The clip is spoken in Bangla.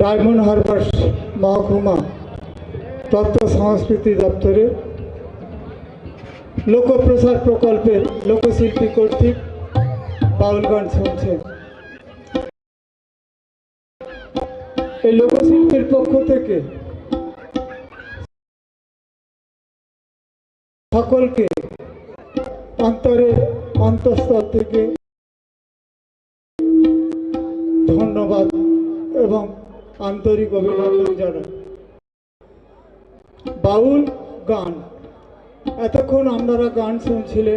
ডায়মন্ড হারবার মহকুমা তথ্য সংস্কৃতি দপ্তরে লোকপ্রসার প্রকল্পের লোকশিল্পী কর্তৃক বাউল গান শুনছেন। এই লোকশিল্পীর পক্ষ থেকে সকলকে অন্তরের অন্তঃস্তর থেকে ধন্যবাদ এবং আন্তরিক অভিনন্দন জানাই। বাউল গান। এতক্ষণ আপনারা গান শুনছিলেন।